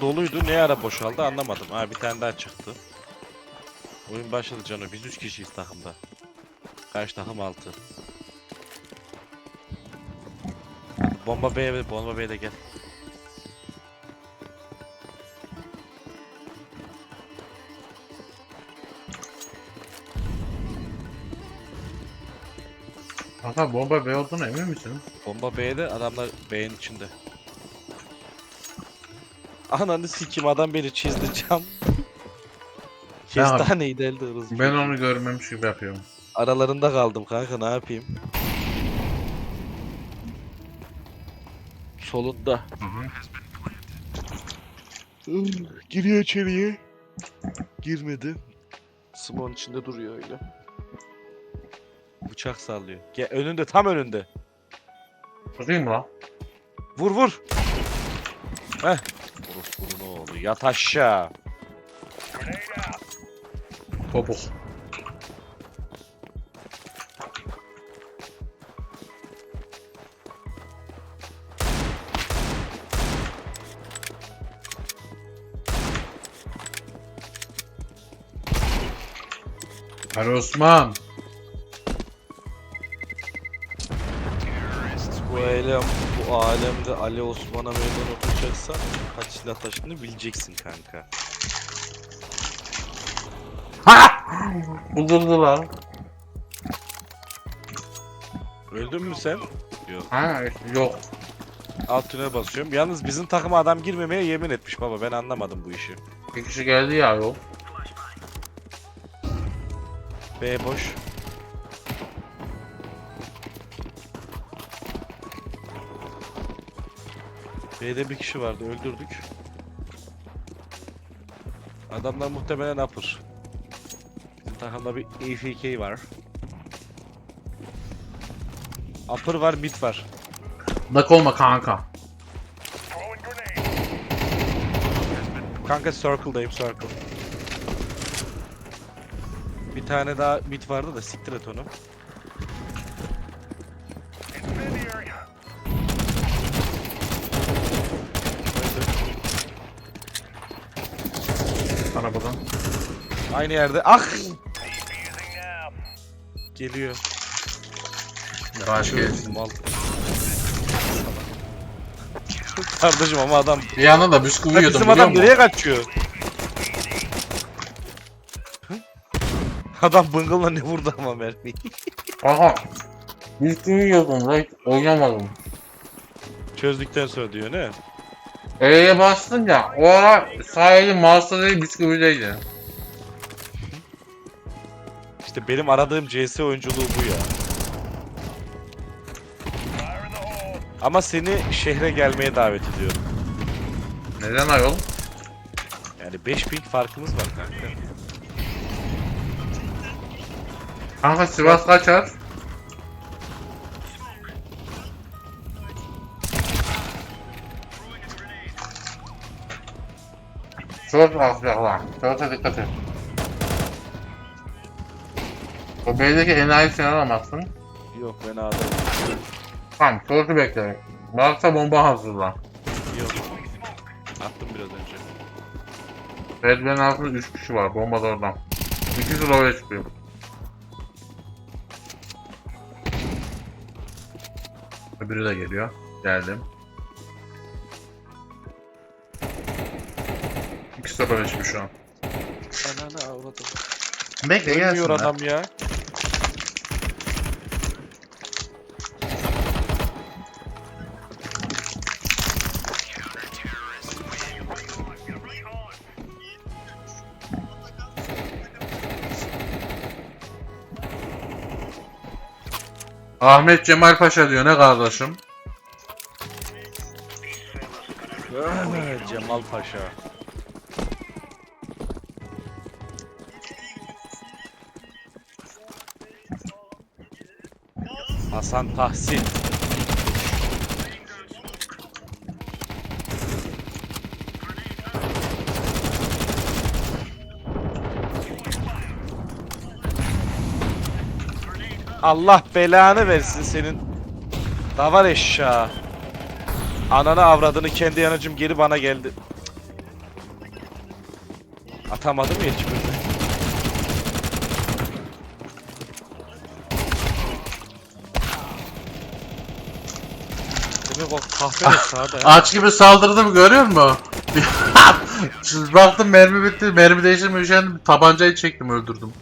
doluydu. Ne ara boşaldı anlamadım. Ha bir tane daha çıktı. Oyun başladı Cano. Biz 3 kişiyiz takımda. Kaç takım 6. Bomba B'ye bomba B'ye de gel. Kanka bomba B olduğuna emin misin? Bomba B'de adamlar B'nin içinde. Ananı sikim adam beni çizdi cam. Kestaneydi elde hızlı. Ben onu görmemiş gibi yapıyorum. Aralarında kaldım kanka ne yapayım? Solunda. Hı hı. Giriyor içeriye. Girmedi. Simon içinde duruyor öyle. Bıçak sallıyor. Gel önünde tam önünde. Tutayım mı lan? Vur vur. Heh. Yat aşağı. Topuk. Ali Osman. Bu alem, alemde Ali Osman'a meydan okuyacaksan kaç silah taşıdığını bileceksin kanka. Buldurdu lan. Öldün mü sen? Ha yok. Alt tünele basıyorum. Yalnız bizim takıma adam girmemeye yemin etmiş baba. Ben anlamadım bu işi. Bir kişi geldi ya yok. B boş. B'de bir kişi vardı. Öldürdük. Adamlar muhtemelen upper. Bizim takımda bir AFK var. Upper var, mid var. Dak olma kanka. Kanka circle'dayım circle. Bir tane daha mid vardı da siktir et onu. Sana buradan. Aynı yerde. Ah! Geliyor. Yavaş gelsin. Mal. Kardeşim ama adam Bir yandan da bisküvi yiyordum bizim biliyor adam musun? nereye kaçıyor? Hı? adam bıngılla ne vurdu ama mermiyi. Aha. Bisküvi yiyordum lan oynamadım. Çözdükten sonra diyor ne? E'ye bastın ya o ara elim mouse'da değil bisküvideydi. İşte benim aradığım CS oyunculuğu bu ya. Ama seni şehre gelmeye davet ediyorum. Neden ayol? Yani 5000 farkımız var kanka. Kanka Sivas kaçar? Çok alacaklar. Çok dikkat et. O B'deki enayi sen alamazsın. Yok ben ağladım. Tamam, sorusu bekle. Varsa bomba hazırla. Yok. Attım biraz önce. Redman'ın altında 3 kişi var, bomba da oradan. İkisi de oraya çıkıyor. Öbürü de geliyor. Geldim. Böyle çıkıyor şu an. Ananı avradım. Bekle Ölmüyor gelsin adam ya. Ahmet Cemal Paşa diyor ne kardeşim? Cemal Paşa. Hasan Tahsin. Allah belanı versin senin. Davar eşya. Ananı avradını kendi yanıcım geri bana geldi. Atamadım ya hiçbirini. Kahve sağda ya. Aç gibi saldırdım görüyor musun? Baktım mermi bitti. Mermi değiştirme üşendim. Tabancayı çektim öldürdüm.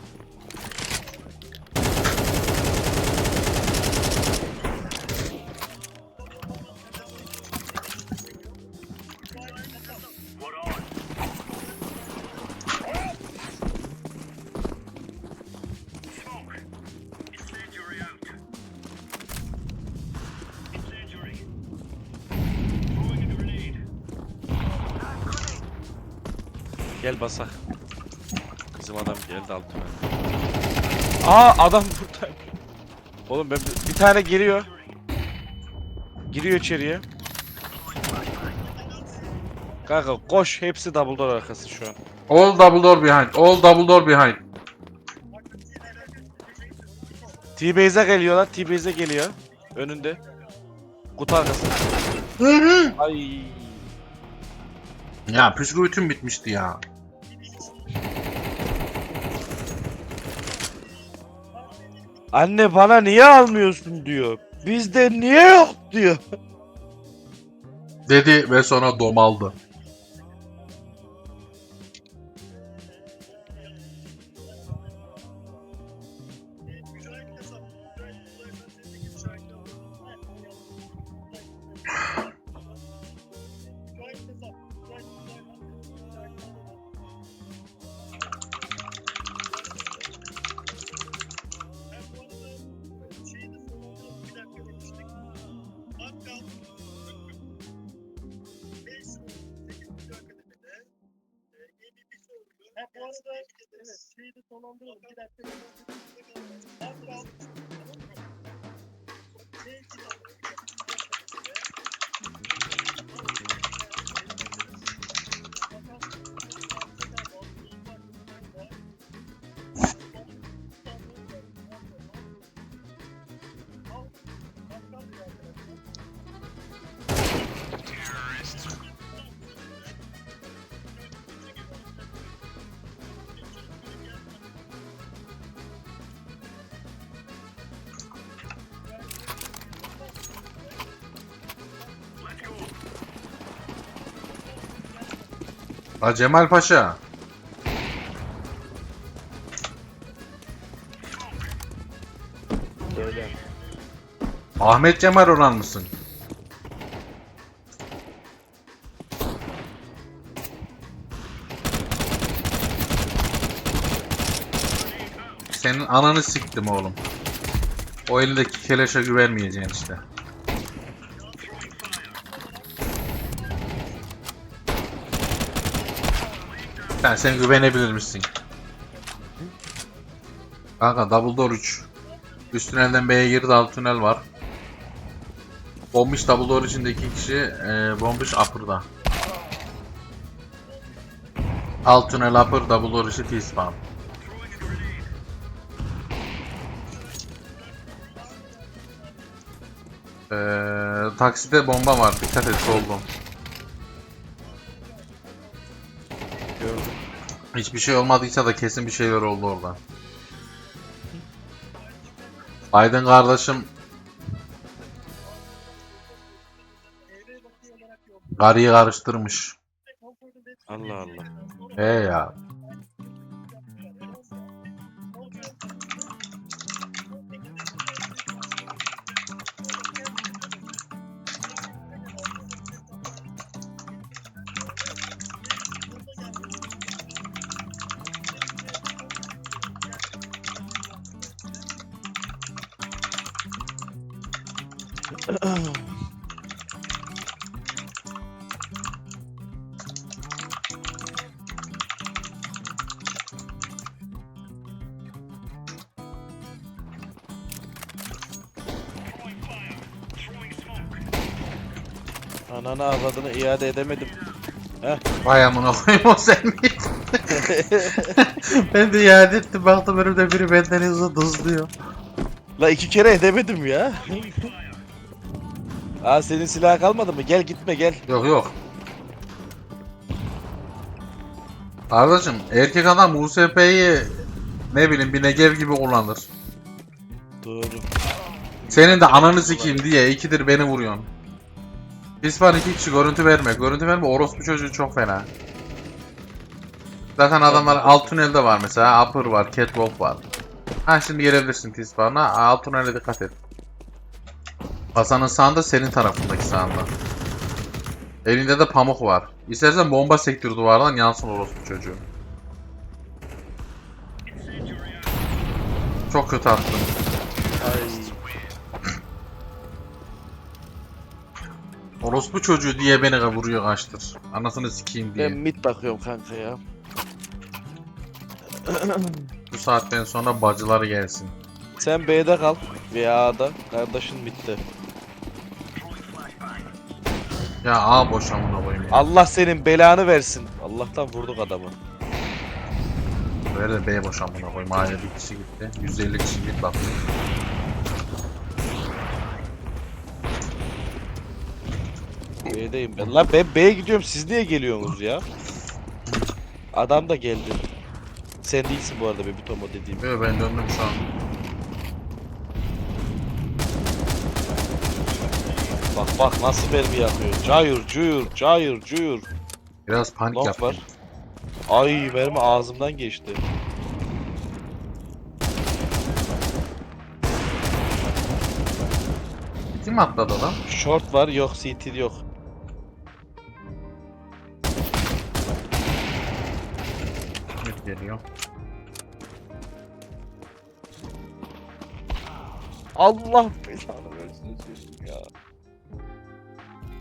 Gel basak. Bizim adam geldi altına. Aa adam burada. Oğlum ben bir, tane giriyor. Giriyor içeriye. Kanka koş hepsi double door arkası şu an. All double door behind. All double door behind. T-Base'e geliyorlar. T-Base'e geliyor. Önünde. Kutu arkası. Ay. Ya püskürtüm bitmişti ya. Anne bana niye almıyorsun diyor. Bizde niye yok diyor. Dedi ve sonra domaldı. Evet şeyi de sonlandıralım. Bir dakika. Şey Ha Cemal Paşa. Söyle. Ahmet Cemal Orhan mısın? Senin ananı siktim oğlum. O elindeki keleşe güvenmeyeceksin işte. Sen sen güvenebilir misin? Kanka double door 3. Üst tünelden B'ye girdi alt tünel var. Bombiş double door içindeki iki kişi e, bombiş upper'da. Alt tünel upper double door içi T-spawn. Ee, takside bomba var. Dikkat et solda. Gördüm. Hiçbir şey olmadıysa da kesin bir şeyler oldu orada. Aydın kardeşim karıyı karıştırmış. Allah Allah. He ya. Ananı avradını iade edemedim. Vay amına koyayım o sen miydin? ben de iade ettim baktım önümde biri benden hızlı hızlıyor. La iki kere edemedim ya. Aa senin silah kalmadı mı? Gel gitme gel. Yok yok. Kardeşim erkek adam USP'yi ne bileyim bir Negev gibi kullanır. Doğru. Senin de ananı sikeyim diye ikidir beni vuruyorsun. Biz var iki kişi görüntü verme. Görüntü verme orospu çocuğu çok fena. Zaten adamlar alt tünelde var mesela. Upper var, Catwalk var. Ha şimdi gelebilirsin Tisban'a. Alt tünele dikkat et. Hasan'ın sağında senin tarafındaki sağında. Elinde de pamuk var. İstersen bomba sektör duvardan yansın orospu çocuğu. Çok kötü attım. Orospu çocuğu diye beni vuruyor kaçtır. Anasını sikeyim diye. Ben mid bakıyorum kanka ya. Bu saatten sonra bacıları gelsin. Sen B'de kal veya A'da. Kardeşin midde. Ya A boş amına koyayım ya. Allah senin belanı versin. Allah'tan vurduk adamı. Böyle de B boş amına koyayım. A'ya bir kişi gitti. 150 kişi git bak. B'deyim ben. Lan ben B'ye gidiyorum siz niye geliyorsunuz ya? Adam da geldi. Sen değilsin bu arada Baby Tomo dediğim. Yo ben döndüm şu an. Bak bak nasıl mermi yakıyor. Cayır cuyur cayır cuyur. Biraz panik Long yaptım. var. Ay mermi ağzımdan geçti. Kim atladı adam? Short var yok CT yok. Mid geliyor. Allah belanı versin ya.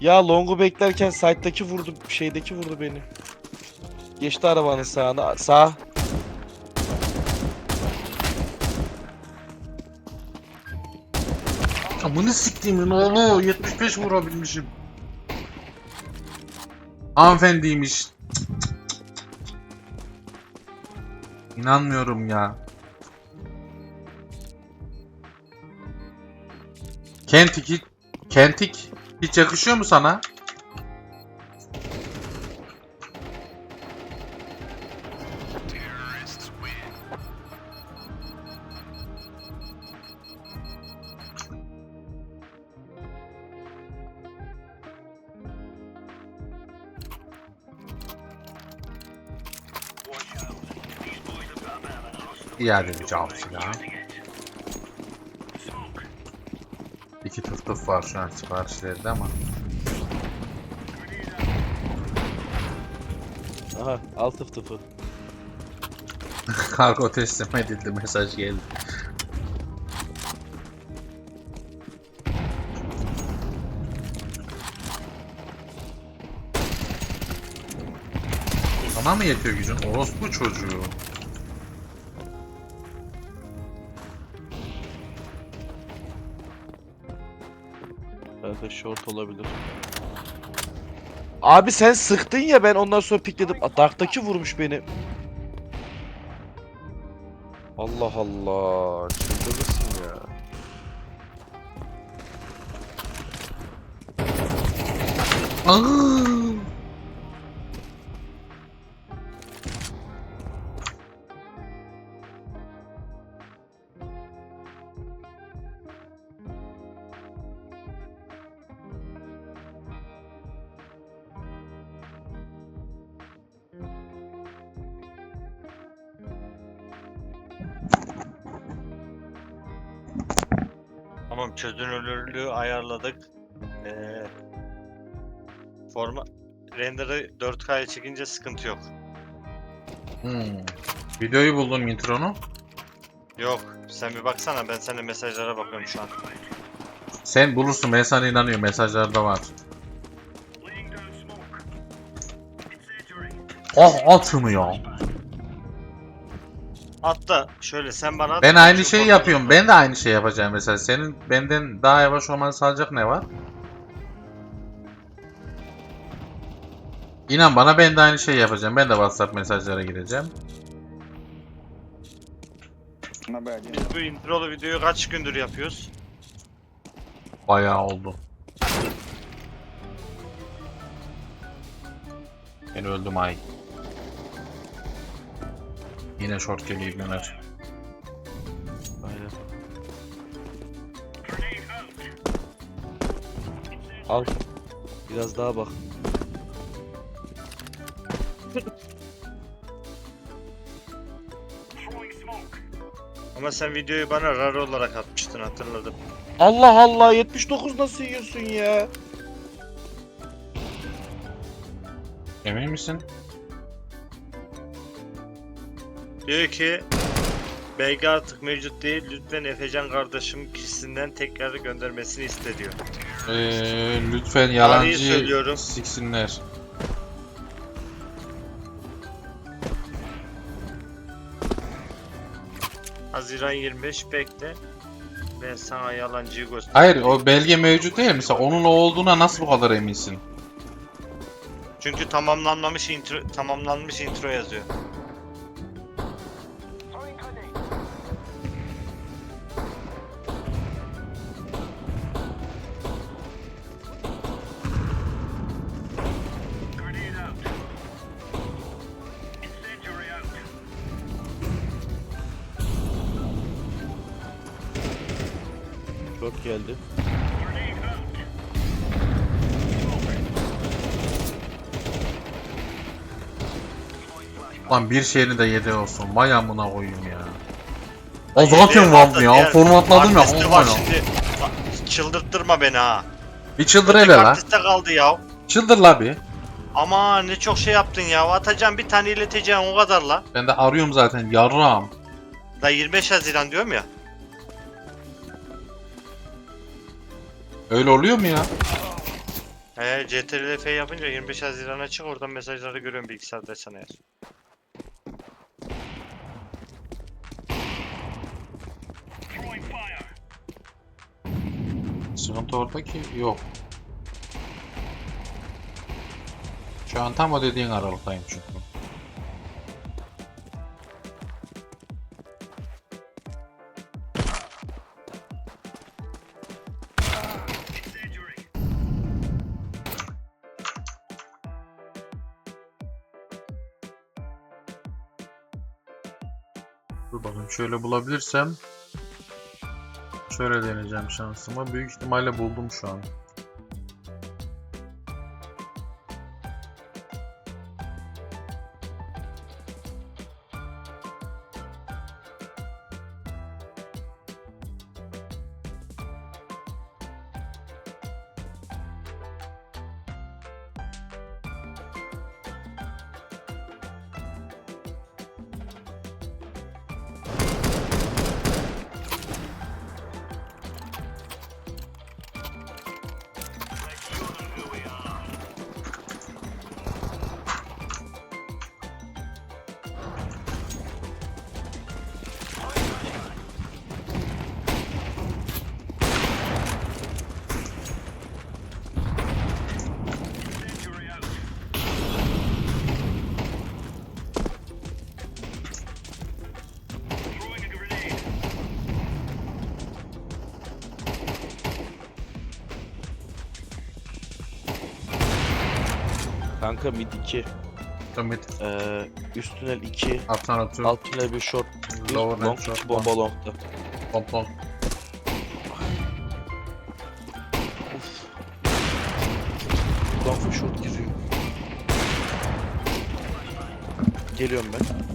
Ya longu beklerken site'daki vurdu, şeydeki vurdu beni. Geçti arabanın sağına. Sağ. Amını siktiğimin oğlu 75 vurabilmişim. Hanımefendiymiş. İnanmıyorum ya. Kentik, Kentik hiç yakışıyor mu sana? İade edeceğim silahı. Tıf var şu an siparişlerde ama. Aha alt tıf tıfı. Kargo teslim edildi mesaj geldi. Sana mı yetiyor gücün? Orospu çocuğu. Short olabilir. Abi sen sıktın ya ben ondan sonra pikledim. Aa, Dark'taki vurmuş beni. Allah Allah. Çıldırırsın ya. Aa! Ayarladık. Ee, forma render'ı 4K'ya çekince sıkıntı yok. Hmm. Videoyu buldum intronu. Yok sen bir baksana ben senin mesajlara bakıyorum şu an. Sen bulursun ben sana inanıyorum mesajlarda var. Oh at şunu ya. Hatta şöyle sen bana at, Ben aynı şeyi yapıyorum. Ben de aynı şeyi yapacağım mesela. Senin benden daha yavaş olmanı sağlayacak ne var? İnan bana ben de aynı şeyi yapacağım. Ben de WhatsApp mesajlara gireceğim. Biz bu introlu videoyu kaç gündür yapıyoruz? Bayağı oldu. Ben öldüm ay. Yine short geliyor ibneler. Aynen. Al. Biraz daha bak. Ama sen videoyu bana RAR olarak atmıştın hatırladım. Allah Allah 79 nasıl yiyorsun ya? Emin misin? Diyor ki BG artık mevcut değil. Lütfen Efecan kardeşim kişisinden tekrar göndermesini iste diyor. Ee, lütfen Tarihi yalancı söylüyorum. siksinler. Haziran 25 bekle. Ben sana yalancıyı göstereyim. Hayır o belge mevcut değil. Mesela onun o olduğuna nasıl bu kadar eminsin? Çünkü tamamlanmamış intro tamamlanmış intro yazıyor. Geldi. Lan bir şeyini de yedi olsun. Vay amına koyayım ya. O zaten vardı ya. Formatladım ya. var şimdi. Çıldırttırma beni ha. Bir çıldır hele la. kaldı ya. Çıldır la bir. Ama ne çok şey yaptın ya. Atacağım bir tane ileteceğim o kadar la. Ben de arıyorum zaten. Yarram. Da 25 Haziran diyorum ya. Öyle oluyor mu ya? He CTRL F yapınca 25 Haziran'a çık oradan mesajları görüyorum bilgisayarda sana yaz. Sıkıntı orada ki yok. Şu an tam o dediğin aralıktayım çünkü. Şöyle bulabilirsem Şöyle deneyeceğim şansımı. Büyük ihtimalle buldum şu an. Kanka mid 2. Ümit Ee, üst tünel 2. atsan atıyorum. Alt tünel bir short. Bir Lower long, short iki bomba long'da. Pompon. Long ve short giriyor. Geliyorum ben.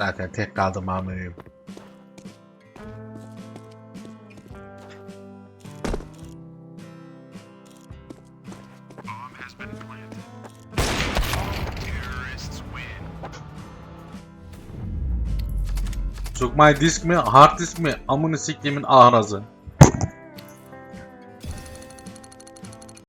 Zaten tek kaldım amıyım. Sokmay disk mi, hard disk mi, amını siktiğimin ahrazı.